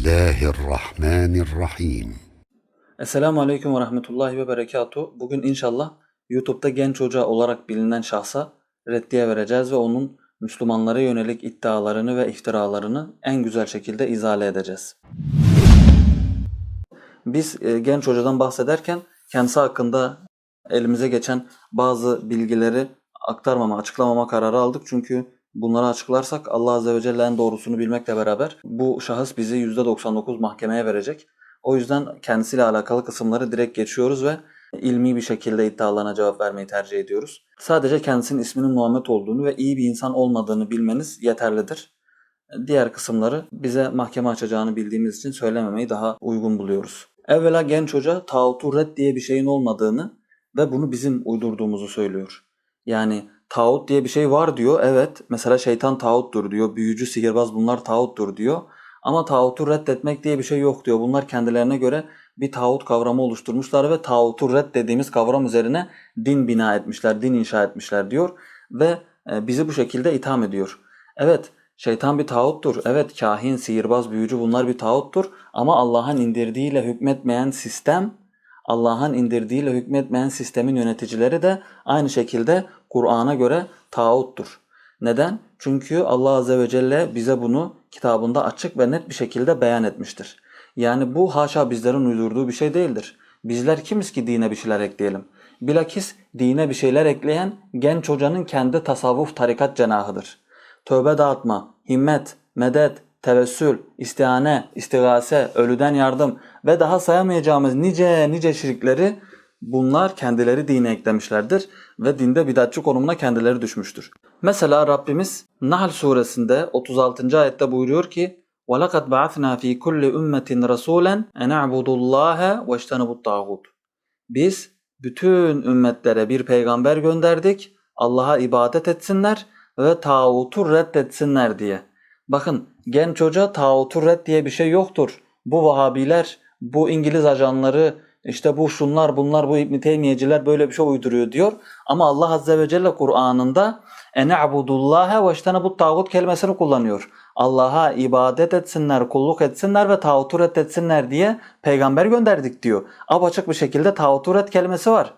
Bismillahirrahmanirrahim. Esselamu Aleyküm ve Rahmetullahi ve Berekatuhu. Bugün inşallah YouTube'da genç hoca olarak bilinen şahsa reddiye vereceğiz ve onun Müslümanlara yönelik iddialarını ve iftiralarını en güzel şekilde izale edeceğiz. Biz e, genç hocadan bahsederken kendisi hakkında elimize geçen bazı bilgileri aktarmama, açıklamama kararı aldık. Çünkü bunları açıklarsak Allah Azze ve Celle en doğrusunu bilmekle beraber bu şahıs bizi %99 mahkemeye verecek. O yüzden kendisiyle alakalı kısımları direkt geçiyoruz ve ilmi bir şekilde iddialarına cevap vermeyi tercih ediyoruz. Sadece kendisinin isminin Muhammed olduğunu ve iyi bir insan olmadığını bilmeniz yeterlidir. Diğer kısımları bize mahkeme açacağını bildiğimiz için söylememeyi daha uygun buluyoruz. Evvela genç hoca tağutu red diye bir şeyin olmadığını ve bunu bizim uydurduğumuzu söylüyor. Yani tağut diye bir şey var diyor. Evet mesela şeytan tağuttur diyor. Büyücü, sihirbaz bunlar tağuttur diyor. Ama tağutu reddetmek diye bir şey yok diyor. Bunlar kendilerine göre bir tağut kavramı oluşturmuşlar ve tağutu red dediğimiz kavram üzerine din bina etmişler, din inşa etmişler diyor. Ve e, bizi bu şekilde itham ediyor. Evet şeytan bir tağuttur. Evet kahin, sihirbaz, büyücü bunlar bir tağuttur. Ama Allah'ın indirdiğiyle hükmetmeyen sistem Allah'ın indirdiğiyle hükmetmeyen sistemin yöneticileri de aynı şekilde Kur'an'a göre tağuttur. Neden? Çünkü Allah Azze ve Celle bize bunu kitabında açık ve net bir şekilde beyan etmiştir. Yani bu haşa bizlerin uydurduğu bir şey değildir. Bizler kimiz ki dine bir şeyler ekleyelim? Bilakis dine bir şeyler ekleyen genç hocanın kendi tasavvuf tarikat cenahıdır. Tövbe dağıtma, himmet, medet, tevessül, istihane, istigase, ölüden yardım ve daha sayamayacağımız nice nice şirkleri bunlar kendileri dine eklemişlerdir ve dinde bidatçı konumuna kendileri düşmüştür. Mesela Rabbimiz Nahl suresinde 36. ayette buyuruyor ki وَلَقَدْ بَعَثْنَا ف۪ي كُلِّ اُمَّةٍ رَسُولًا اَنْ اَعْبُدُوا اللّٰهَ وَاجْتَنَبُوا الطَّاغُوتِ Biz bütün ümmetlere bir peygamber gönderdik. Allah'a ibadet etsinler ve tağutu reddetsinler diye. Bakın genç hoca tağutu red diye bir şey yoktur. Bu Vahabiler, bu İngiliz ajanları, işte bu şunlar bunlar bu İbn Teymiyeciler böyle bir şey uyduruyor diyor. Ama Allah Azze ve Celle Kur'an'ında ene'budullaha ve iştenebut tağut kelimesini kullanıyor. Allah'a ibadet etsinler, kulluk etsinler ve tağutu reddetsinler diye peygamber gönderdik diyor. Apaçık bir şekilde tağutu red kelimesi var.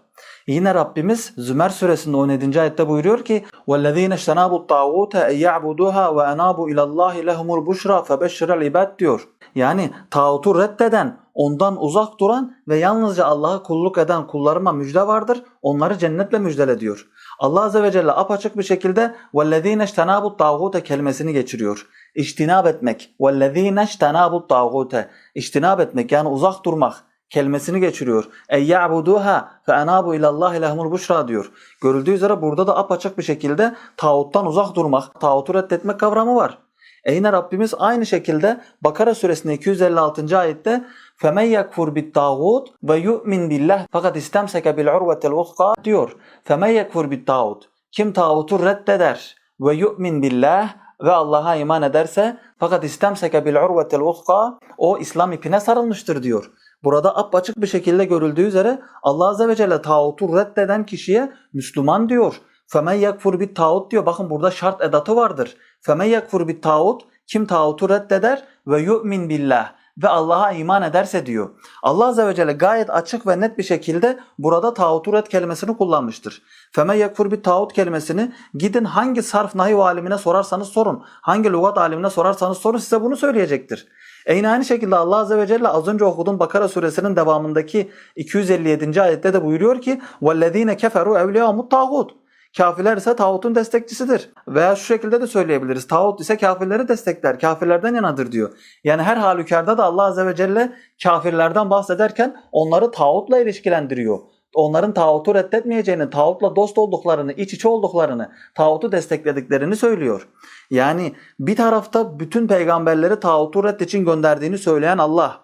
Yine Rabbimiz Zümer suresinde 17. ayette buyuruyor ki وَالَّذ۪ينَ اجْتَنَابُوا الطَّاغُوتَ اَنْ يَعْبُدُوهَا وَاَنَابُوا اِلَى اللّٰهِ لَهُمُ الْبُشْرَى فَبَشِّرَ الْعِبَادِ diyor. Yani tağutu reddeden, ondan uzak duran ve yalnızca Allah'a kulluk eden kullarıma müjde vardır. Onları cennetle müjdele diyor. Allah Azze ve Celle apaçık bir şekilde وَالَّذ۪ينَ اجْتَنَابُوا الطَّاغُوتَ kelimesini geçiriyor. İçtinab etmek. وَالَّذ۪ينَ اجْتَنَابُوا الطَّاغُوتَ İçtinab etmek yani uzak durmak kelimesini geçiriyor. Ey ya'buduha fe enabu ilallahi lehumul buşra diyor. Görüldüğü üzere burada da apaçık bir şekilde tağuttan uzak durmak, tağutu reddetmek kavramı var. E yine Rabbimiz aynı şekilde Bakara suresinde 256. ayette فَمَنْ يَكْفُرْ بِالْتَاغُوتِ وَيُؤْمِنْ بِاللّٰهِ fakat istemseke بِالْعُرْوَةِ الْوُثْقَى diyor. فَمَنْ يَكْفُرْ بِالْتَاغُوتِ Kim tağutu reddeder ve yu'min billah ve Allah'a iman ederse fakat istemseke bil urvetel vuthqa o İslam ipine sarılmıştır diyor. Burada apaçık bir şekilde görüldüğü üzere Allah Azze ve Celle tağutu reddeden kişiye Müslüman diyor. Femen yakfur bit tağut diyor. Bakın burada şart edatı vardır. Femen yakfur bit tağut kim tağutu reddeder ve yu'min billah ve Allah'a iman ederse diyor. Allah Azze ve Celle gayet açık ve net bir şekilde burada tağutu red kelimesini kullanmıştır. Feme yakfur bir tağut kelimesini gidin hangi sarf nahiv alimine sorarsanız sorun. Hangi lügat alimine sorarsanız sorun size bunu söyleyecektir. E yine aynı şekilde Allah Azze ve Celle az önce okuduğum Bakara suresinin devamındaki 257. ayette de buyuruyor ki وَالَّذ۪ينَ كَفَرُوا اَوْلِيَامُ tağut. Kafirler ise tağutun destekçisidir. Veya şu şekilde de söyleyebiliriz. Tağut ise kafirleri destekler. Kafirlerden yanadır diyor. Yani her halükarda da Allah Azze ve Celle kafirlerden bahsederken onları tağutla ilişkilendiriyor. Onların tağutu reddetmeyeceğini, tağutla dost olduklarını, iç içe olduklarını, tağutu desteklediklerini söylüyor. Yani bir tarafta bütün peygamberleri tağutu red için gönderdiğini söyleyen Allah.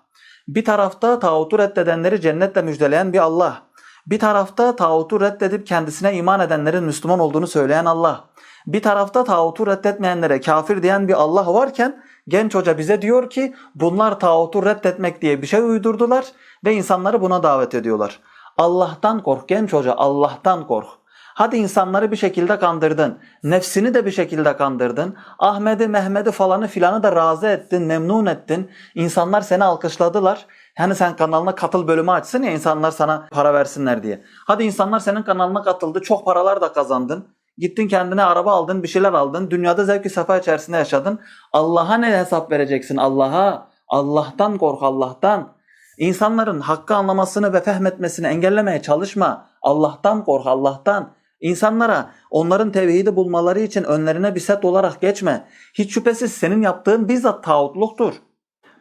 Bir tarafta tağutu reddedenleri cennetle müjdeleyen bir Allah. Bir tarafta tağutu reddedip kendisine iman edenlerin Müslüman olduğunu söyleyen Allah. Bir tarafta tağutu reddetmeyenlere kafir diyen bir Allah varken genç hoca bize diyor ki bunlar tağutu reddetmek diye bir şey uydurdular ve insanları buna davet ediyorlar. Allah'tan kork genç hoca Allah'tan kork. Hadi insanları bir şekilde kandırdın. Nefsini de bir şekilde kandırdın. Ahmet'i, Mehmet'i falanı filanı da razı ettin, memnun ettin. İnsanlar seni alkışladılar. Hani sen kanalına katıl bölümü açsın ya insanlar sana para versinler diye. Hadi insanlar senin kanalına katıldı. Çok paralar da kazandın. Gittin kendine araba aldın, bir şeyler aldın. Dünyada zevk-i sefa içerisinde yaşadın. Allah'a ne hesap vereceksin? Allah'a. Allah'tan kork Allah'tan. İnsanların hakkı anlamasını ve fehmetmesini engellemeye çalışma. Allah'tan kork Allah'tan. İnsanlara onların tevhidi bulmaları için önlerine bir set olarak geçme. Hiç şüphesiz senin yaptığın bizzat tağutluktur.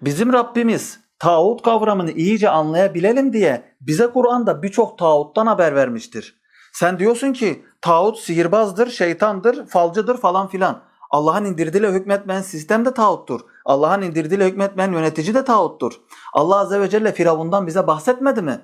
Bizim Rabbimiz tağut kavramını iyice anlayabilelim diye bize Kur'an'da birçok tağuttan haber vermiştir. Sen diyorsun ki tağut sihirbazdır, şeytandır, falcıdır falan filan. Allah'ın indirdiğiyle hükmetmeyen sistem de tağuttur. Allah'ın indirdiğiyle hükmetmeyen yönetici de tağuttur. Allah Azze ve Celle Firavun'dan bize bahsetmedi mi?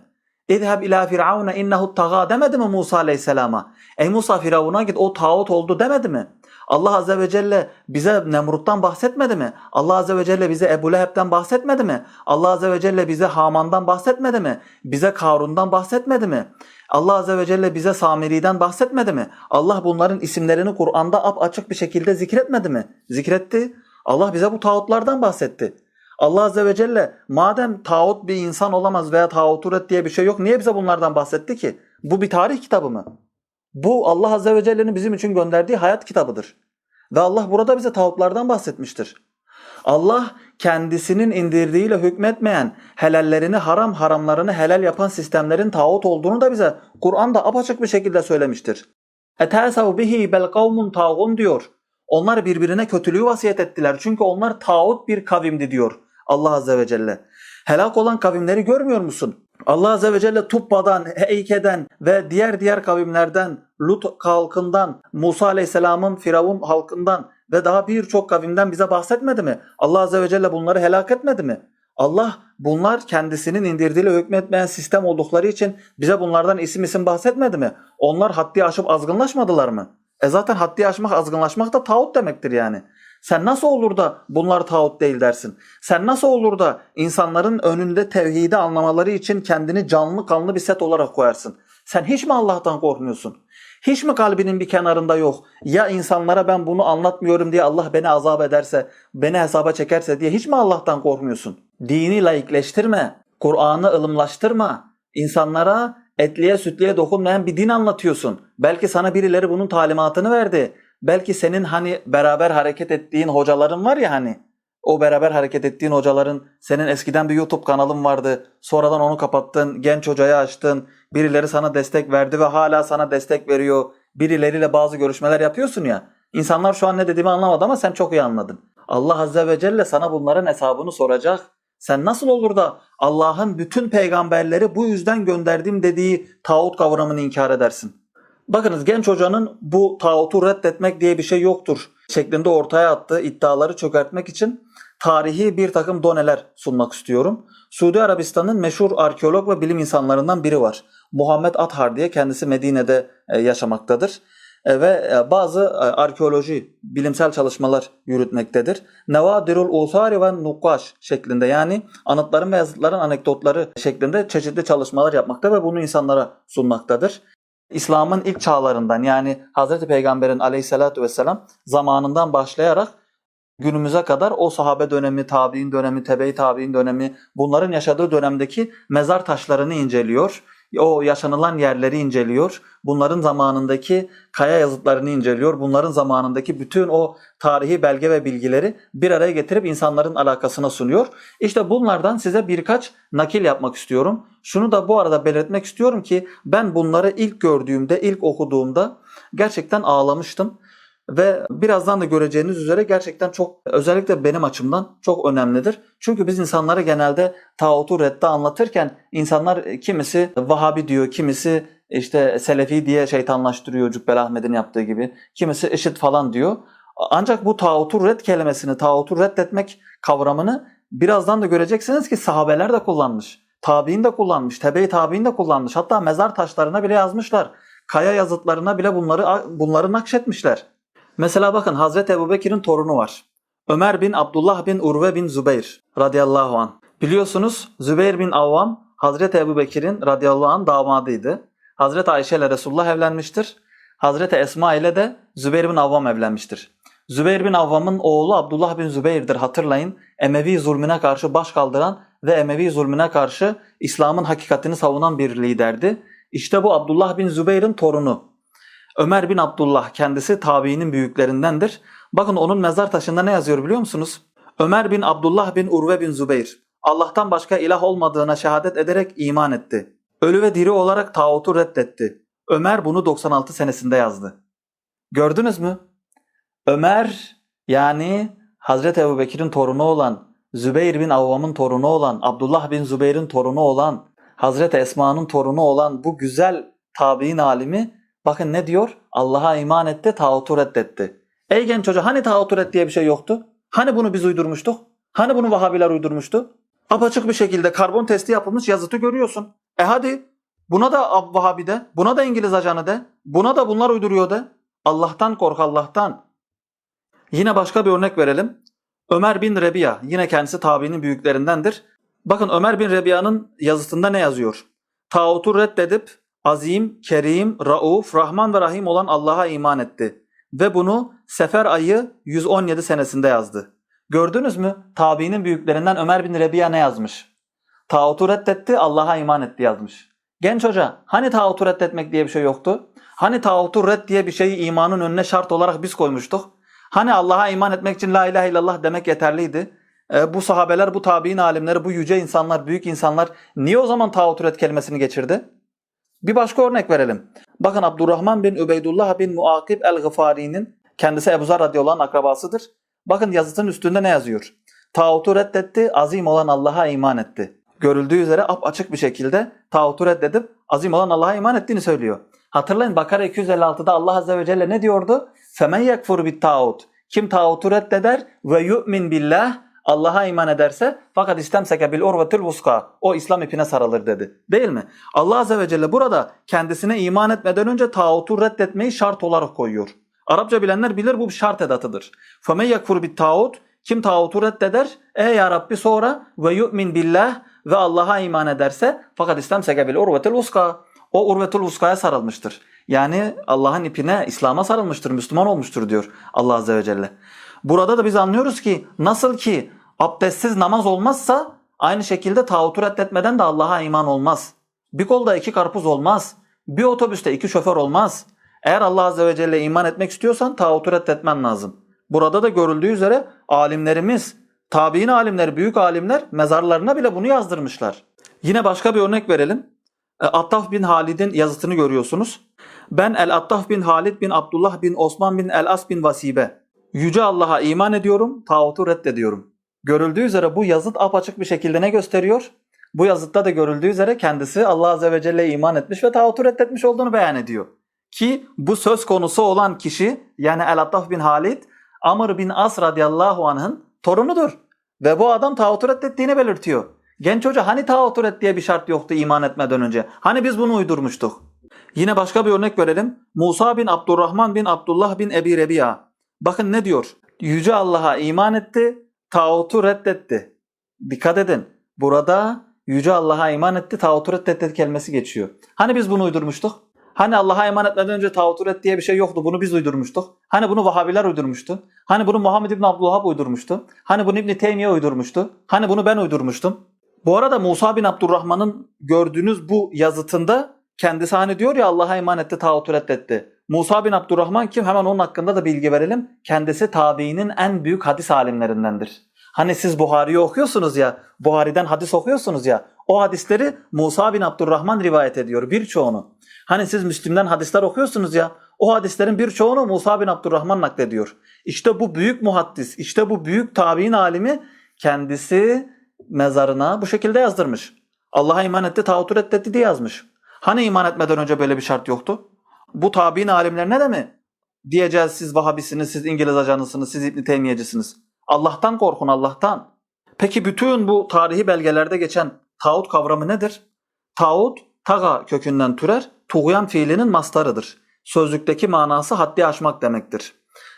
İzheb ila firavune innehu taga demedi mi Musa Aleyhisselam'a? Ey Musa Firavun'a git o tağut oldu demedi mi? Allah Azze ve Celle bize Nemrut'tan bahsetmedi mi? Allah Azze ve Celle bize Ebu Leheb'den bahsetmedi mi? Allah Azze ve Celle bize Haman'dan bahsetmedi mi? Bize Karun'dan bahsetmedi mi? Allah Azze ve Celle bize Samiri'den bahsetmedi mi? Allah bunların isimlerini Kur'an'da ap açık bir şekilde zikretmedi mi? Zikretti. Allah bize bu tağutlardan bahsetti. Allah Azze ve Celle madem tağut bir insan olamaz veya tağuturet diye bir şey yok niye bize bunlardan bahsetti ki? Bu bir tarih kitabı mı? Bu Allah Azze ve Celle'nin bizim için gönderdiği hayat kitabıdır. Ve Allah burada bize tağutlardan bahsetmiştir. Allah kendisinin indirdiğiyle hükmetmeyen, helallerini haram, haramlarını helal yapan sistemlerin tağut olduğunu da bize Kur'an'da apaçık bir şekilde söylemiştir. Etesav bihi bel kavmun diyor. Onlar birbirine kötülüğü vasiyet ettiler. Çünkü onlar tağut bir kavimdi diyor Allah Azze ve Celle. Helak olan kavimleri görmüyor musun? Allah Azze ve Celle Tubba'dan, Heyke'den ve diğer diğer kavimlerden, Lut halkından, Musa Aleyhisselam'ın Firavun halkından ve daha birçok kavimden bize bahsetmedi mi? Allah Azze ve Celle bunları helak etmedi mi? Allah bunlar kendisinin indirdiğiyle hükmetmeyen sistem oldukları için bize bunlardan isim isim bahsetmedi mi? Onlar haddi aşıp azgınlaşmadılar mı? E zaten haddi aşmak, azgınlaşmak da tağut demektir yani. Sen nasıl olur da bunlar tağut değil dersin? Sen nasıl olur da insanların önünde tevhidi anlamaları için kendini canlı kanlı bir set olarak koyarsın? Sen hiç mi Allah'tan korkmuyorsun? Hiç mi kalbinin bir kenarında yok? Ya insanlara ben bunu anlatmıyorum diye Allah beni azap ederse, beni hesaba çekerse diye hiç mi Allah'tan korkmuyorsun? Dini laikleştirme, Kur'an'ı ılımlaştırma. İnsanlara etliye sütliye dokunmayan bir din anlatıyorsun. Belki sana birileri bunun talimatını verdi. Belki senin hani beraber hareket ettiğin hocaların var ya hani o beraber hareket ettiğin hocaların senin eskiden bir YouTube kanalın vardı. Sonradan onu kapattın, genç hocaya açtın. Birileri sana destek verdi ve hala sana destek veriyor. Birileriyle bazı görüşmeler yapıyorsun ya. İnsanlar şu an ne dediğimi anlamadı ama sen çok iyi anladın. Allah Azze ve Celle sana bunların hesabını soracak. Sen nasıl olur da Allah'ın bütün peygamberleri bu yüzden gönderdim dediği tağut kavramını inkar edersin? Bakınız genç hocanın bu tağutu reddetmek diye bir şey yoktur şeklinde ortaya attığı iddiaları çökertmek için tarihi bir takım doneler sunmak istiyorum. Suudi Arabistan'ın meşhur arkeolog ve bilim insanlarından biri var. Muhammed Athar diye kendisi Medine'de e, yaşamaktadır ve e, bazı e, arkeoloji bilimsel çalışmalar yürütmektedir. Nevadirul Usari ve Nukaş şeklinde yani anıtların ve yazıtların anekdotları şeklinde çeşitli çalışmalar yapmakta ve bunu insanlara sunmaktadır. İslam'ın ilk çağlarından yani Hazreti Peygamber'in aleyhissalatü vesselam zamanından başlayarak günümüze kadar o sahabe dönemi, tabi'in dönemi, tebe-i tabi'in dönemi bunların yaşadığı dönemdeki mezar taşlarını inceliyor. O yaşanılan yerleri inceliyor. Bunların zamanındaki kaya yazıtlarını inceliyor. Bunların zamanındaki bütün o tarihi belge ve bilgileri bir araya getirip insanların alakasına sunuyor. İşte bunlardan size birkaç nakil yapmak istiyorum. Şunu da bu arada belirtmek istiyorum ki ben bunları ilk gördüğümde, ilk okuduğumda gerçekten ağlamıştım. Ve birazdan da göreceğiniz üzere gerçekten çok özellikle benim açımdan çok önemlidir. Çünkü biz insanlara genelde tağutu redde anlatırken insanlar kimisi Vahabi diyor, kimisi işte Selefi diye şeytanlaştırıyor Cübbeli Ahmet'in yaptığı gibi. Kimisi IŞİD falan diyor. Ancak bu tağutu red kelimesini, tağutu reddetmek kavramını birazdan da göreceksiniz ki sahabeler de kullanmış. Tabi'in de kullanmış, tebe-i tabi'in de kullanmış. Hatta mezar taşlarına bile yazmışlar. Kaya yazıtlarına bile bunları bunları nakşetmişler. Mesela bakın Hazreti Ebubekir'in torunu var. Ömer bin Abdullah bin Urve bin Zübeyir radıyallahu an. Biliyorsunuz Zübeyir bin Avvam Hazreti Ebubekir'in radıyallahu an damadıydı. Hazreti Ayşe ile Resulullah evlenmiştir. Hazreti Esma ile de Zübeyir bin Avvam evlenmiştir. Zübeyir bin Avvam'ın oğlu Abdullah bin Zübeyir'dir hatırlayın. Emevi zulmüne karşı baş kaldıran ve Emevi zulmüne karşı İslam'ın hakikatini savunan bir liderdi. İşte bu Abdullah bin Zübeyir'in torunu. Ömer bin Abdullah kendisi tabiinin büyüklerindendir. Bakın onun mezar taşında ne yazıyor biliyor musunuz? Ömer bin Abdullah bin Urve bin Zübeyir. Allah'tan başka ilah olmadığına şehadet ederek iman etti. Ölü ve diri olarak tağutu reddetti. Ömer bunu 96 senesinde yazdı. Gördünüz mü? Ömer yani Hazreti Ebubekir'in torunu olan, Zübeyir bin Avvam'ın torunu olan, Abdullah bin Zübeyir'in torunu olan, Hazreti Esma'nın torunu olan bu güzel tabi'in alimi bakın ne diyor? Allah'a iman etti, tağutu reddetti. Ey genç hoca hani tağutu red diye bir şey yoktu? Hani bunu biz uydurmuştuk? Hani bunu Vahabiler uydurmuştu? Apaçık bir şekilde karbon testi yapılmış yazıtı görüyorsun. E hadi buna da Ab- Vahabi de, buna da İngiliz ajanı de, buna da bunlar uyduruyor de. Allah'tan kork Allah'tan. Yine başka bir örnek verelim. Ömer bin Rebiya yine kendisi tabiinin büyüklerindendir. Bakın Ömer bin Rebiya'nın yazısında ne yazıyor? Tağutu reddedip azim, kerim, rauf, rahman ve rahim olan Allah'a iman etti. Ve bunu Sefer ayı 117 senesinde yazdı. Gördünüz mü? Tabiinin büyüklerinden Ömer bin Rebiya ne yazmış? Tağutu reddetti, Allah'a iman etti yazmış. Genç hoca, hani tağutu reddetmek diye bir şey yoktu? Hani tağutu red diye bir şeyi imanın önüne şart olarak biz koymuştuk? Hani Allah'a iman etmek için la ilahe illallah demek yeterliydi? E, bu sahabeler, bu tabi'in alimleri, bu yüce insanlar, büyük insanlar niye o zaman tağut red kelimesini geçirdi? Bir başka örnek verelim. Bakın Abdurrahman bin Übeydullah bin Muakib el-Gıfari'nin kendisi Ebu Zar radıyallahu akrabasıdır. Bakın yazısının üstünde ne yazıyor? Tağutu reddetti, azim olan Allah'a iman etti. Görüldüğü üzere ap açık bir şekilde tağutu reddedip azim olan Allah'a iman ettiğini söylüyor. Hatırlayın Bakara 256'da Allah azze ve celle ne diyordu? Femen yekfur bit tağut. Kim tağutu reddeder ve yu'min billah Allah'a iman ederse fakat istemseke bil urvetil vuska. O İslam ipine sarılır dedi. Değil mi? Allah azze ve celle burada kendisine iman etmeden önce tağutu reddetmeyi şart olarak koyuyor. Arapça bilenler bilir bu bir şart edatıdır. Yekfur bit tağut. Kim tağutu reddeder? E ya Rabbi sonra ve yu'min billah ve Allah'a iman ederse fakat istemseke bil urvetil vuska. O urvetul vuskaya sarılmıştır. Yani Allah'ın ipine, İslam'a sarılmıştır, Müslüman olmuştur diyor Allah Azze ve Celle. Burada da biz anlıyoruz ki nasıl ki abdestsiz namaz olmazsa aynı şekilde tağutu reddetmeden de Allah'a iman olmaz. Bir kolda iki karpuz olmaz. Bir otobüste iki şoför olmaz. Eğer Allah Azze ve Celle iman etmek istiyorsan tağutu reddetmen lazım. Burada da görüldüğü üzere alimlerimiz, tabi'in alimleri, büyük alimler mezarlarına bile bunu yazdırmışlar. Yine başka bir örnek verelim. E, Attaf bin Halid'in yazısını görüyorsunuz. Ben El Attaf bin Halid bin Abdullah bin Osman bin El As bin Vasibe. Yüce Allah'a iman ediyorum, tağutu reddediyorum. Görüldüğü üzere bu yazıt apaçık bir şekilde ne gösteriyor? Bu yazıtta da görüldüğü üzere kendisi Allah Azze ve Celle'ye iman etmiş ve tağutu reddetmiş olduğunu beyan ediyor. Ki bu söz konusu olan kişi yani El Attaf bin Halid Amr bin As radıyallahu anh'ın torunudur. Ve bu adam tağutu reddettiğini belirtiyor. Genç hoca hani tağutu red diye bir şart yoktu iman etmeden önce? Hani biz bunu uydurmuştuk? Yine başka bir örnek verelim. Musa bin Abdurrahman bin Abdullah bin Ebi Rebiya. Bakın ne diyor? Yüce Allah'a iman etti, tağutu reddetti. Dikkat edin. Burada Yüce Allah'a iman etti, tağutu reddetti kelimesi geçiyor. Hani biz bunu uydurmuştuk? Hani Allah'a iman etmeden önce tağutu red diye bir şey yoktu. Bunu biz uydurmuştuk. Hani bunu Vahabiler uydurmuştu. Hani bunu Muhammed İbn Abdülhab uydurmuştu. Hani bunu İbn Teymiye uydurmuştu. Hani bunu ben uydurmuştum. Bu arada Musa bin Abdurrahman'ın gördüğünüz bu yazıtında kendisi hani diyor ya Allah'a iman etti, tağutu reddetti. Musa bin Abdurrahman kim? Hemen onun hakkında da bilgi verelim. Kendisi tabiinin en büyük hadis alimlerindendir. Hani siz Buhari'yi okuyorsunuz ya, Buhari'den hadis okuyorsunuz ya. O hadisleri Musa bin Abdurrahman rivayet ediyor birçoğunu. Hani siz Müslim'den hadisler okuyorsunuz ya, o hadislerin birçoğunu Musa bin Abdurrahman naklediyor. İşte bu büyük muhaddis, işte bu büyük tabi'in alimi kendisi mezarına bu şekilde yazdırmış. Allah'a iman etti, tağutu reddetti diye yazmış. Hani iman etmeden önce böyle bir şart yoktu? Bu tabi'in alimlerine de mi? Diyeceğiz siz Vahabisiniz, siz İngiliz ajanısınız, siz İbn Teymiyecisiniz. Allah'tan korkun Allah'tan. Peki bütün bu tarihi belgelerde geçen tağut kavramı nedir? Tağut, taga kökünden türer, tuğyan fiilinin mastarıdır. Sözlükteki manası haddi aşmak demektir.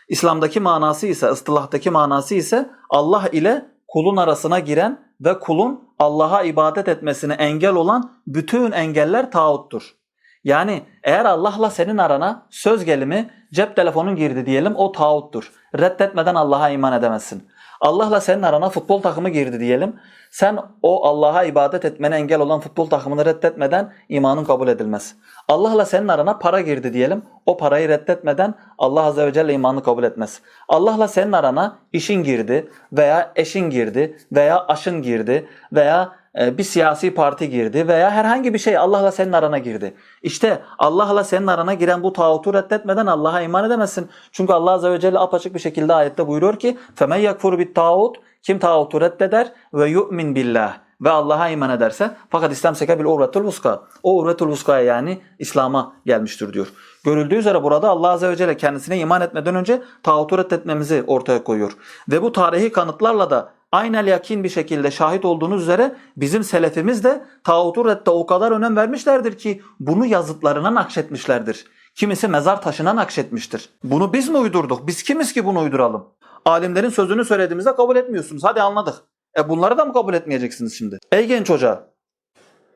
İslam'daki manası ise, ıstılahtaki manası ise Allah ile kulun arasına giren ve kulun Allah'a ibadet etmesine engel olan bütün engeller tağuttur. Yani eğer Allah'la senin arana söz gelimi cep telefonun girdi diyelim o tağuttur. Reddetmeden Allah'a iman edemezsin. Allah'la senin arana futbol takımı girdi diyelim. Sen o Allah'a ibadet etmene engel olan futbol takımını reddetmeden imanın kabul edilmez. Allah'la senin arana para girdi diyelim. O parayı reddetmeden Allah Azze ve Celle imanı kabul etmez. Allah'la senin arana işin girdi veya eşin girdi veya aşın girdi veya bir siyasi parti girdi veya herhangi bir şey Allah'la senin arana girdi. İşte Allah'la senin arana giren bu tağutu reddetmeden Allah'a iman edemezsin. Çünkü Allah Azze ve Celle apaçık bir şekilde ayette buyuruyor ki فَمَنْ يَكْفُرُ بِالْتَağُوتِ Kim tağutu reddeder ve yu'min billah ve Allah'a iman ederse fakat İslam seke bil urvetul vuska. O urvetul vuskaya yani İslam'a gelmiştir diyor. Görüldüğü üzere burada Allah Azze ve Celle kendisine iman etmeden önce tağutu reddetmemizi ortaya koyuyor. Ve bu tarihi kanıtlarla da aynel yakin bir şekilde şahit olduğunuz üzere bizim selefimiz de tağutu redde o kadar önem vermişlerdir ki bunu yazıtlarına nakşetmişlerdir. Kimisi mezar taşına nakşetmiştir. Bunu biz mi uydurduk? Biz kimiz ki bunu uyduralım? Alimlerin sözünü söylediğimizde kabul etmiyorsunuz. Hadi anladık. E bunları da mı kabul etmeyeceksiniz şimdi? Ey genç hoca.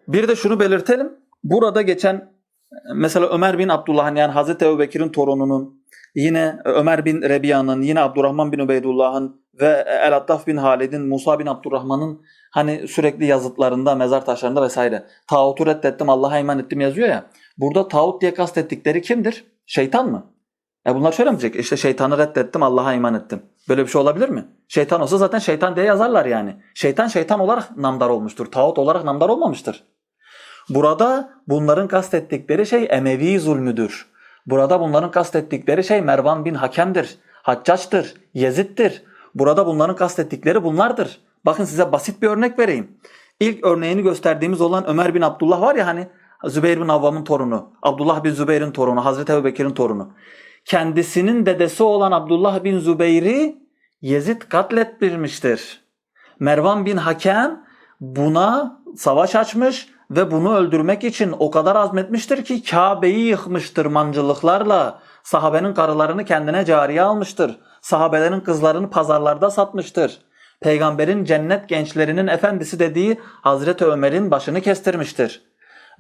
Bir de şunu belirtelim. Burada geçen mesela Ömer bin Abdullah'ın yani Hazreti Ebubekir'in torununun yine Ömer bin Rebiya'nın yine Abdurrahman bin Ubeydullah'ın ve El-Attaf bin Halid'in Musa bin Abdurrahman'ın hani sürekli yazıtlarında, mezar taşlarında vesaire tağutu reddettim, Allah'a iman ettim yazıyor ya. Burada tağut diye kastettikleri kimdir? Şeytan mı? E bunlar şöyle mi diyecek? İşte şeytanı reddettim, Allah'a iman ettim. Böyle bir şey olabilir mi? Şeytan olsa zaten şeytan diye yazarlar yani. Şeytan şeytan olarak namdar olmuştur. Tağut olarak namdar olmamıştır. Burada bunların kastettikleri şey Emevi zulmüdür. Burada bunların kastettikleri şey Mervan bin Hakem'dir. Haccaç'tır, Yezid'dir. Burada bunların kastettikleri bunlardır. Bakın size basit bir örnek vereyim. İlk örneğini gösterdiğimiz olan Ömer bin Abdullah var ya hani Zübeyir bin Avvam'ın torunu, Abdullah bin Zübeyir'in torunu, Hazreti Ebubekir'in torunu. Kendisinin dedesi olan Abdullah bin Zübeyir'i Yezid katlettirmiştir. Mervan bin Hakem buna savaş açmış ve bunu öldürmek için o kadar azmetmiştir ki Kabe'yi yıkmıştır mancılıklarla. Sahabenin karılarını kendine cariye almıştır. Sahabelerin kızlarını pazarlarda satmıştır. Peygamberin cennet gençlerinin efendisi dediği Hazreti Ömer'in başını kestirmiştir.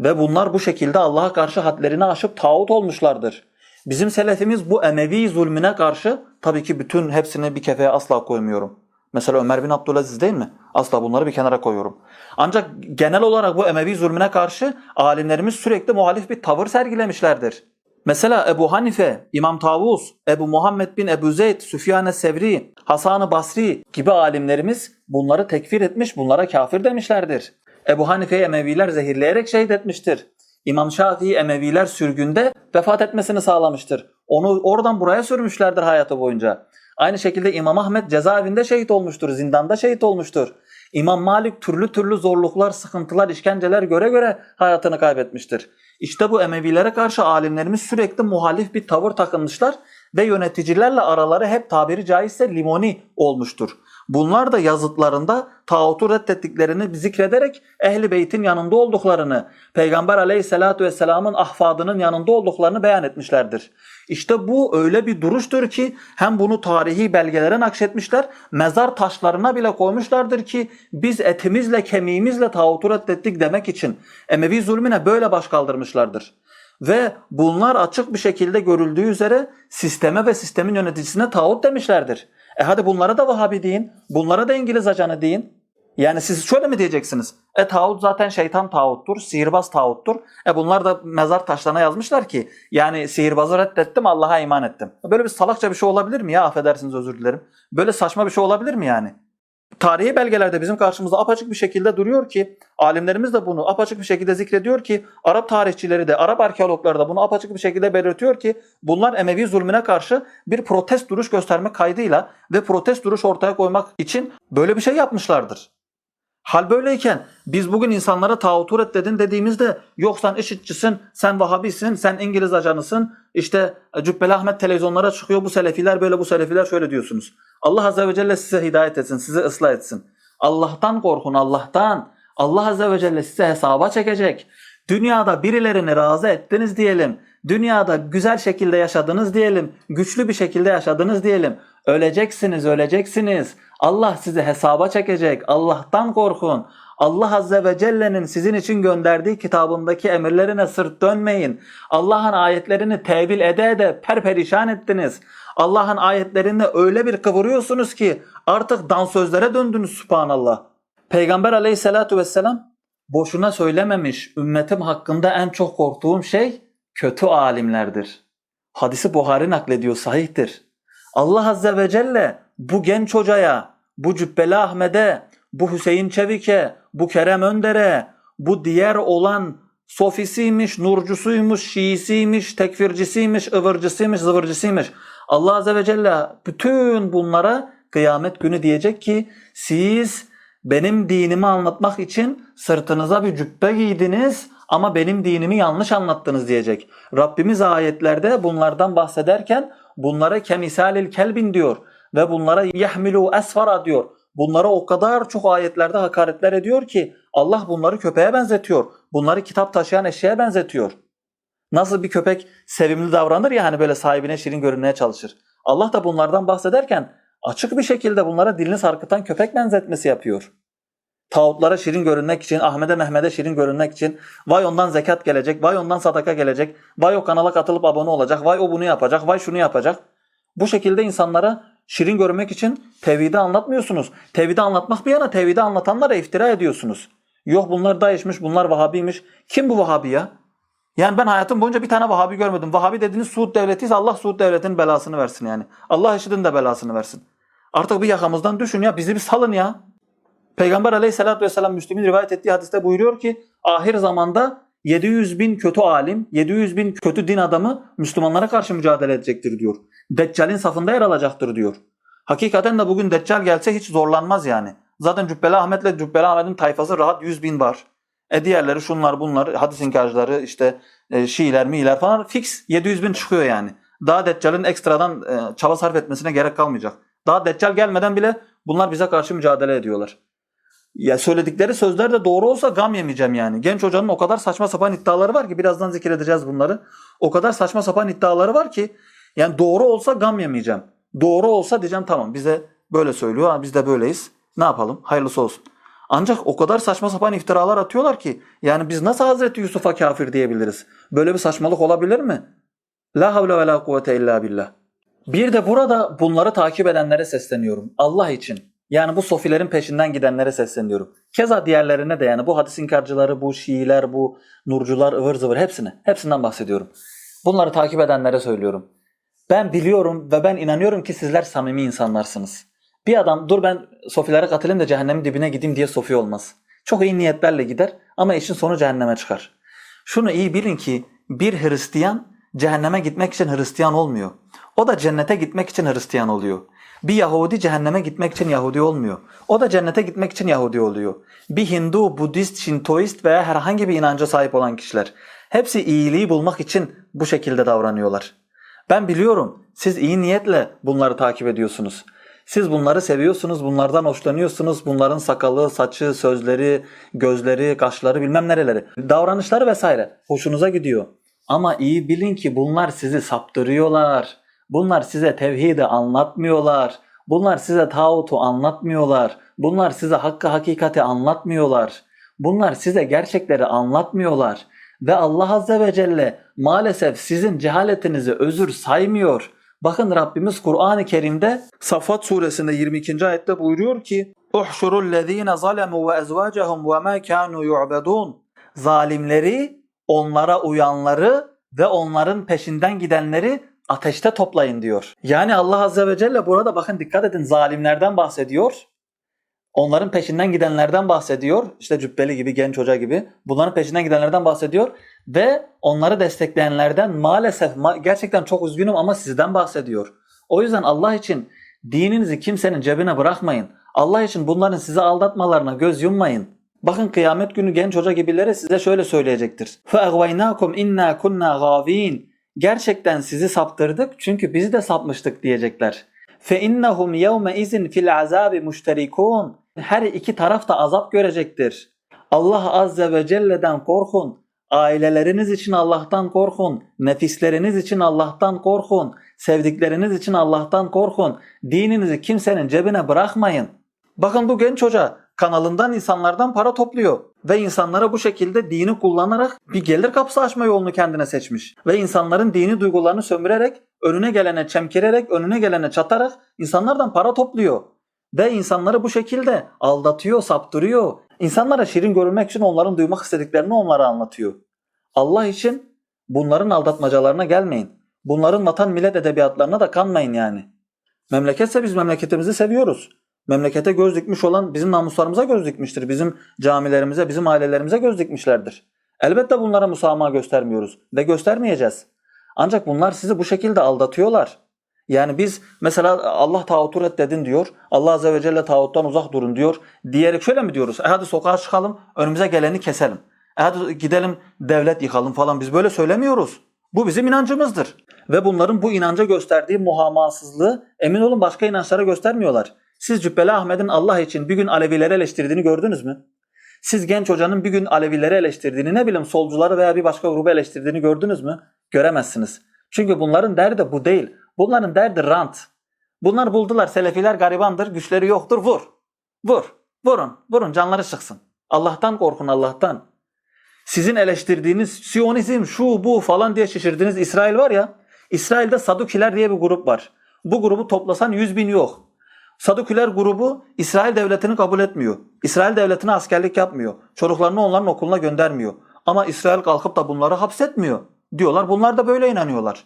Ve bunlar bu şekilde Allah'a karşı hadlerini aşıp tağut olmuşlardır. Bizim selefimiz bu Emevi zulmüne karşı tabii ki bütün hepsini bir kefeye asla koymuyorum. Mesela Ömer bin Abdülaziz değil mi? Asla bunları bir kenara koyuyorum. Ancak genel olarak bu Emevi zulmüne karşı alimlerimiz sürekli muhalif bir tavır sergilemişlerdir. Mesela Ebu Hanife, İmam Tavus, Ebu Muhammed bin Ebu Zeyd, Süfyan-ı Sevri, Hasan-ı Basri gibi alimlerimiz bunları tekfir etmiş, bunlara kafir demişlerdir. Ebu Hanife'yi Emeviler zehirleyerek şehit etmiştir. İmam Şafii Emeviler sürgünde vefat etmesini sağlamıştır. Onu oradan buraya sürmüşlerdir hayatı boyunca. Aynı şekilde İmam Ahmet cezaevinde şehit olmuştur, zindanda şehit olmuştur. İmam Malik türlü türlü zorluklar, sıkıntılar, işkenceler göre göre hayatını kaybetmiştir. İşte bu Emevilere karşı alimlerimiz sürekli muhalif bir tavır takınmışlar ve yöneticilerle araları hep tabiri caizse limoni olmuştur. Bunlar da yazıtlarında tağutu reddettiklerini zikrederek Ehli Beyt'in yanında olduklarını, Peygamber aleyhissalatu vesselamın ahfadının yanında olduklarını beyan etmişlerdir. İşte bu öyle bir duruştur ki hem bunu tarihi belgelere nakşetmişler, mezar taşlarına bile koymuşlardır ki biz etimizle kemiğimizle tağutu reddettik demek için Emevi zulmüne böyle baş kaldırmışlardır. Ve bunlar açık bir şekilde görüldüğü üzere sisteme ve sistemin yöneticisine tağut demişlerdir. E hadi bunlara da Vahabi deyin. Bunlara da İngiliz ajanı deyin. Yani siz şöyle mi diyeceksiniz? E tağut zaten şeytan tağuttur, sihirbaz tağuttur. E bunlar da mezar taşlarına yazmışlar ki yani sihirbazı reddettim Allah'a iman ettim. Böyle bir salakça bir şey olabilir mi ya affedersiniz özür dilerim. Böyle saçma bir şey olabilir mi yani? Tarihi belgelerde bizim karşımızda apaçık bir şekilde duruyor ki alimlerimiz de bunu apaçık bir şekilde zikrediyor ki Arap tarihçileri de Arap arkeologları da bunu apaçık bir şekilde belirtiyor ki bunlar Emevi zulmüne karşı bir protest duruş göstermek kaydıyla ve protest duruş ortaya koymak için böyle bir şey yapmışlardır. Hal böyleyken biz bugün insanlara tağutu reddedin dediğimizde yok sen IŞİD'cisin, sen Vahabisin, sen İngiliz ajanısın, işte Cübbeli Ahmet televizyonlara çıkıyor bu selefiler böyle bu selefiler şöyle diyorsunuz. Allah Azze ve Celle size hidayet etsin, sizi ıslah etsin. Allah'tan korkun Allah'tan. Allah Azze ve Celle size hesaba çekecek. Dünyada birilerini razı ettiniz diyelim. Dünyada güzel şekilde yaşadınız diyelim. Güçlü bir şekilde yaşadınız diyelim. Öleceksiniz, öleceksiniz. Allah sizi hesaba çekecek. Allah'tan korkun. Allah Azze ve Celle'nin sizin için gönderdiği kitabındaki emirlerine sırt dönmeyin. Allah'ın ayetlerini tevil ede ede perperişan ettiniz. Allah'ın ayetlerini öyle bir kıvırıyorsunuz ki artık dansözlere döndünüz subhanallah. Peygamber aleyhissalatu vesselam boşuna söylememiş ümmetim hakkında en çok korktuğum şey kötü alimlerdir. Hadisi Buhari naklediyor sahihtir. Allah Azze ve Celle bu genç hocaya, bu Cübbeli Ahmet'e, bu Hüseyin Çevik'e, bu Kerem Önder'e, bu diğer olan sofisiymiş, nurcusuymuş, şiisiymiş, tekfircisiymiş, ıvırcısıymış, zıvırcısıymış. Allah Azze ve Celle bütün bunlara kıyamet günü diyecek ki siz benim dinimi anlatmak için sırtınıza bir cübbe giydiniz ama benim dinimi yanlış anlattınız diyecek. Rabbimiz ayetlerde bunlardan bahsederken bunlara kemisalil kelbin diyor ve bunlara yahmilu esfara diyor. Bunlara o kadar çok ayetlerde hakaretler ediyor ki Allah bunları köpeğe benzetiyor. Bunları kitap taşıyan eşeğe benzetiyor. Nasıl bir köpek sevimli davranır ya hani böyle sahibine şirin görünmeye çalışır. Allah da bunlardan bahsederken açık bir şekilde bunlara dilini sarkıtan köpek benzetmesi yapıyor. Tağutlara şirin görünmek için, Ahmet'e Mehmet'e şirin görünmek için vay ondan zekat gelecek, vay ondan sadaka gelecek, vay o kanala katılıp abone olacak, vay o bunu yapacak, vay şunu yapacak. Bu şekilde insanlara şirin görmek için tevhidi anlatmıyorsunuz. Tevhidi anlatmak bir yana tevhidi anlatanlara iftira ediyorsunuz. Yok bunlar Daesh'miş, bunlar Vahabiymiş. Kim bu Vahabi ya? Yani ben hayatım boyunca bir tane Vahabi görmedim. Vahabi dediğiniz Suud devletiyse Allah Suud devletinin belasını versin yani. Allah IŞİD'in de belasını versin. Artık bir yakamızdan düşün ya. Bizi bir salın ya. Peygamber aleyhissalatü vesselam Müslim'in rivayet ettiği hadiste buyuruyor ki ahir zamanda 700 bin kötü alim, 700 bin kötü din adamı Müslümanlara karşı mücadele edecektir diyor. Deccal'in safında yer alacaktır diyor. Hakikaten de bugün Deccal gelse hiç zorlanmaz yani. Zaten Cübbeli Ahmet'le Cübbeli Ahmet'in tayfası rahat 100 bin var. E diğerleri şunlar bunlar hadis inkarcıları işte e, Şiiler miiler falan fix 700 bin çıkıyor yani. Daha Deccal'in ekstradan e, çaba sarf etmesine gerek kalmayacak. Daha Deccal gelmeden bile bunlar bize karşı mücadele ediyorlar. Ya söyledikleri sözler de doğru olsa gam yemeyeceğim yani. Genç hocanın o kadar saçma sapan iddiaları var ki birazdan zikredeceğiz bunları. O kadar saçma sapan iddiaları var ki yani doğru olsa gam yemeyeceğim. Doğru olsa diyeceğim tamam bize böyle söylüyor ha biz de böyleyiz. Ne yapalım? Hayırlısı olsun. Ancak o kadar saçma sapan iftiralar atıyorlar ki yani biz nasıl Hazreti Yusuf'a kafir diyebiliriz? Böyle bir saçmalık olabilir mi? La havle ve la kuvvete illa billah. Bir de burada bunları takip edenlere sesleniyorum. Allah için. Yani bu sofilerin peşinden gidenlere sesleniyorum. Keza diğerlerine de yani bu hadis inkarcıları, bu Şiiler, bu Nurcular, ıvır zıvır hepsine. Hepsinden bahsediyorum. Bunları takip edenlere söylüyorum. Ben biliyorum ve ben inanıyorum ki sizler samimi insanlarsınız. Bir adam dur ben sofilere katılayım da cehennemin dibine gideyim diye sofi olmaz. Çok iyi niyetlerle gider ama işin sonu cehenneme çıkar. Şunu iyi bilin ki bir Hristiyan cehenneme gitmek için Hristiyan olmuyor. O da cennete gitmek için Hristiyan oluyor. Bir Yahudi cehenneme gitmek için Yahudi olmuyor. O da cennete gitmek için Yahudi oluyor. Bir Hindu, Budist, Şintoist veya herhangi bir inanca sahip olan kişiler. Hepsi iyiliği bulmak için bu şekilde davranıyorlar. Ben biliyorum siz iyi niyetle bunları takip ediyorsunuz. Siz bunları seviyorsunuz, bunlardan hoşlanıyorsunuz. Bunların sakalı, saçı, sözleri, gözleri, kaşları bilmem nereleri. Davranışları vesaire hoşunuza gidiyor. Ama iyi bilin ki bunlar sizi saptırıyorlar. Bunlar size tevhidi anlatmıyorlar. Bunlar size tağutu anlatmıyorlar. Bunlar size hakkı hakikati anlatmıyorlar. Bunlar size gerçekleri anlatmıyorlar. Ve Allah Azze ve Celle maalesef sizin cehaletinizi özür saymıyor. Bakın Rabbimiz Kur'an-ı Kerim'de Safat suresinde 22. ayette buyuruyor ki zalemu ve ezvacahum ve ma kanu yu'bedun. Zalimleri, onlara uyanları ve onların peşinden gidenleri ateşte toplayın diyor. Yani Allah Azze ve Celle burada bakın dikkat edin zalimlerden bahsediyor. Onların peşinden gidenlerden bahsediyor. İşte cübbeli gibi, genç hoca gibi. Bunların peşinden gidenlerden bahsediyor. Ve onları destekleyenlerden maalesef gerçekten çok üzgünüm ama sizden bahsediyor. O yüzden Allah için dininizi kimsenin cebine bırakmayın. Allah için bunların sizi aldatmalarına göz yummayın. Bakın kıyamet günü genç hoca gibileri size şöyle söyleyecektir. فَاَغْوَيْنَاكُمْ اِنَّا كُنَّا غَاو۪ينَ Gerçekten sizi saptırdık çünkü biz de sapmıştık diyecekler. Fe innahum yevme izin fil azabi müşterikun. Her iki taraf da azap görecektir. Allah azze ve celle'den korkun. Aileleriniz için Allah'tan korkun. Nefisleriniz için Allah'tan korkun. Sevdikleriniz için Allah'tan korkun. Dininizi kimsenin cebine bırakmayın. Bakın bu genç hoca kanalından insanlardan para topluyor. Ve insanlara bu şekilde dini kullanarak bir gelir kapısı açma yolunu kendine seçmiş. Ve insanların dini duygularını sömürerek, önüne gelene çemkirerek, önüne gelene çatarak insanlardan para topluyor. Ve insanları bu şekilde aldatıyor, saptırıyor. İnsanlara şirin görünmek için onların duymak istediklerini onlara anlatıyor. Allah için bunların aldatmacalarına gelmeyin. Bunların vatan millet edebiyatlarına da kanmayın yani. Memleketse biz memleketimizi seviyoruz. Memlekete göz dikmiş olan bizim namuslarımıza göz dikmiştir. Bizim camilerimize, bizim ailelerimize göz dikmişlerdir. Elbette bunlara musamaha göstermiyoruz ve göstermeyeceğiz. Ancak bunlar sizi bu şekilde aldatıyorlar. Yani biz mesela Allah tağutu reddedin diyor. Allah Azze ve Celle tağuttan uzak durun diyor. Diyerek şöyle mi diyoruz? E hadi sokağa çıkalım önümüze geleni keselim. E hadi gidelim devlet yıkalım falan. Biz böyle söylemiyoruz. Bu bizim inancımızdır. Ve bunların bu inanca gösterdiği muhamasızlığı emin olun başka inançlara göstermiyorlar. Siz Cübbeli Ahmet'in Allah için bir gün Alevileri eleştirdiğini gördünüz mü? Siz genç hocanın bir gün Alevileri eleştirdiğini ne bileyim solcuları veya bir başka grubu eleştirdiğini gördünüz mü? Göremezsiniz. Çünkü bunların derdi bu değil. Bunların derdi rant. Bunlar buldular Selefiler garibandır, güçleri yoktur vur. Vur. Vurun. Vurun canları çıksın. Allah'tan korkun Allah'tan. Sizin eleştirdiğiniz Siyonizm şu bu falan diye şişirdiğiniz İsrail var ya. İsrail'de Sadukiler diye bir grup var. Bu grubu toplasan 100 bin yok. Sadukiler grubu İsrail devletini kabul etmiyor. İsrail devletine askerlik yapmıyor. Çocuklarını onların okuluna göndermiyor. Ama İsrail kalkıp da bunları hapsetmiyor. Diyorlar bunlar da böyle inanıyorlar.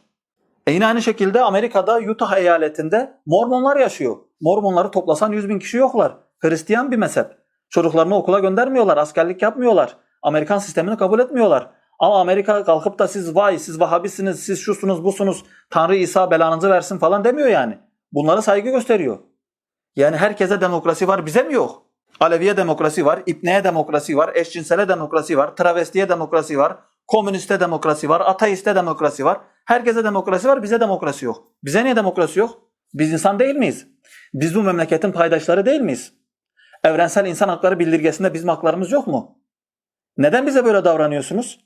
E yine aynı şekilde Amerika'da Utah eyaletinde Mormonlar yaşıyor. Mormonları toplasan 100 bin kişi yoklar. Hristiyan bir mezhep. Çocuklarını okula göndermiyorlar, askerlik yapmıyorlar. Amerikan sistemini kabul etmiyorlar. Ama Amerika kalkıp da siz vay siz Vahabisiniz, siz şusunuz busunuz, Tanrı İsa belanızı versin falan demiyor yani. Bunlara saygı gösteriyor. Yani herkese demokrasi var bize mi yok? Aleviye demokrasi var, İbne'ye demokrasi var, eşcinsele demokrasi var, travestiye demokrasi var, komüniste demokrasi var, ateiste demokrasi var. Herkese demokrasi var, bize demokrasi yok. Bize niye demokrasi yok? Biz insan değil miyiz? Biz bu memleketin paydaşları değil miyiz? Evrensel İnsan Hakları Bildirgesi'nde bizim haklarımız yok mu? Neden bize böyle davranıyorsunuz?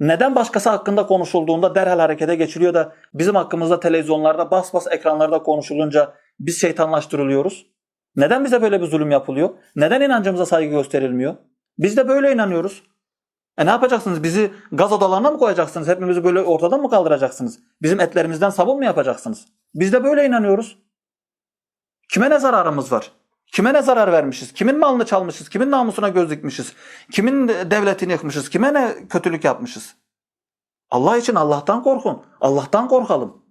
Neden başkası hakkında konuşulduğunda derhal harekete geçiliyor da bizim hakkımızda televizyonlarda bas bas ekranlarda konuşulunca biz şeytanlaştırılıyoruz? Neden bize böyle bir zulüm yapılıyor? Neden inancımıza saygı gösterilmiyor? Biz de böyle inanıyoruz. E ne yapacaksınız? Bizi gaz odalarına mı koyacaksınız? Hepimizi böyle ortadan mı kaldıracaksınız? Bizim etlerimizden sabun mu yapacaksınız? Biz de böyle inanıyoruz. Kime ne zararımız var? Kime ne zarar vermişiz? Kimin malını çalmışız? Kimin namusuna göz dikmişiz? Kimin devletini yıkmışız? Kime ne kötülük yapmışız? Allah için Allah'tan korkun. Allah'tan korkalım.